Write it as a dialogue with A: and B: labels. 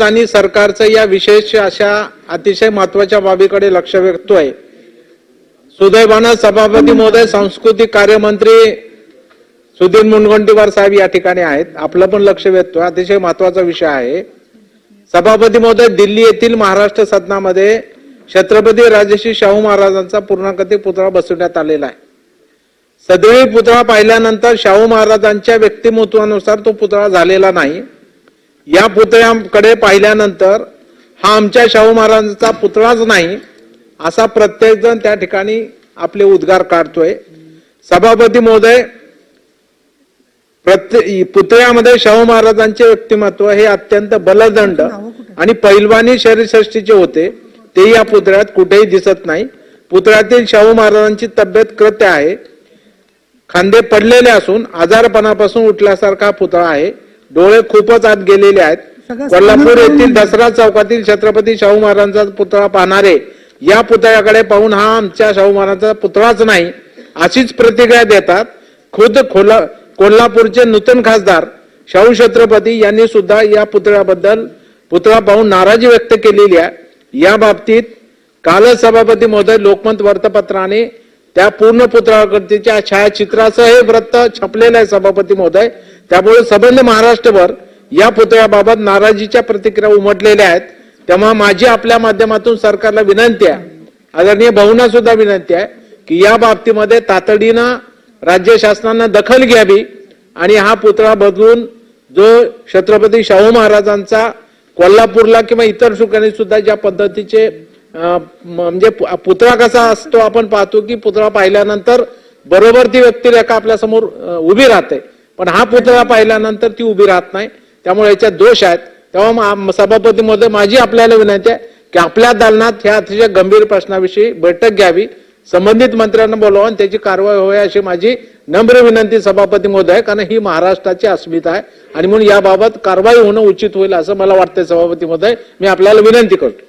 A: आणि सरकारचं या विशेष अशा अतिशय महत्त्वाच्या बाबीकडे लक्ष व्यक्तोय सुदैवानं सभापती महोदय सांस्कृतिक कार्यमंत्री सुधीर मुनगंटीवार साहेब या ठिकाणी आहेत. आपलं पण लक्ष वेधतोय. अतिशय महत्त्वाचा विषय आहे. सभापती महोदय दिल्ली येथील महाराष्ट्र सदनामध्ये छत्रपती राजश्री शाहू महाराजांचा पूर्णाकृती पुतळा बसवण्यात आलेला आहे. सदैव पुतळा पाहिल्यानंतर शाहू महाराजांच्या व्यक्तिमत्वानुसार तो पुतळा झालेला नाही. या पुतळ्याकडे पाहिल्यानंतर हा आमच्या शाहू महाराजांचा पुतळाच नाही असा प्रत्येक जण त्या ठिकाणी आपले उद्गार काढतोय. सभापती महोदय प्रत्येक पुतळ्यामध्ये शाहू महाराजांचे व्यक्तिमत्व हे अत्यंत बलदंड आणि पैलवानी शरीरसृष्टीचे होते ते या पुतळ्यात कुठेही दिसत नाही. पुतळ्यातील शाहू महाराजांची तब्येत कृत्य आहे. खांदे पडलेले असून आजारपणापासून उठल्यासारखा पुतळा आहे. डोळे खूपच आत गेलेले आहेत. कोल्हापूर येथील दसरा चौकातील छत्रपती शाहू महाराजांचा पुतळा पाहणारे या पुतळ्याकडे पाहून हा आमच्या शाहू महाराजांचा पुतळाच नाही अशीच प्रतिक्रिया देतात. खुद खोला कोल्हापूरचे नूतन खासदार शाहू छत्रपती यांनी सुद्धा या पुतळ्याबद्दल पुतळा पाहून नाराजी व्यक्त केलेली आहे. या बाबतीत कालच सभापती महोदय लोकमत वर्तपत्राने त्या पूर्ण पुतळाकृतीच्या छायाचित्राचं हे व्रत छापलेलं आहे सभापती महोदय. त्यामुळे संबंध महाराष्ट्रभर या पुतळ्याबाबत नाराजीच्या प्रतिक्रिया उमटलेल्या आहेत. तेव्हा माझी आपल्या माध्यमातून सरकारला विनंती आहे आदरणीय भाऊंना सुद्धा विनंती आहे की या बाबतीमध्ये तातडीनं राज्य शासनानं दखल घ्यावी आणि हा पुतळा बदलून जो छत्रपती शाहू महाराजांचा कोल्हापूरला किंवा इतर ठिकाणी सुद्धा ज्या पद्धतीचे म्हणजे पुतळा कसा असतो आपण पाहतो की पुतळा पाहिल्यानंतर बरोबर ती व्यक्तिरेखा आपल्यासमोर उभी राहते. पण हा पुतळा पाहिल्यानंतर ती उभी राहत नाही. त्यामुळे याच्यात दोष आहेत. तेव्हा सभापती मध्ये माझी आपल्याला विनंती आहे की आपल्या दालनात ह्या अतिशय गंभीर प्रश्नाविषयी बैठक घ्यावी. संबंधित मंत्र्यांना बोलावं आणि त्याची कारवाई होईल अशी माझी नम्र विनंती सभापती महोदय कारण ही महाराष्ट्राची अस्मिता आहे. आणि म्हणून याबाबत कारवाई होणं उचित होईल असं मला वाटतंय सभापती महोदय मी आपल्याला विनंती करतो.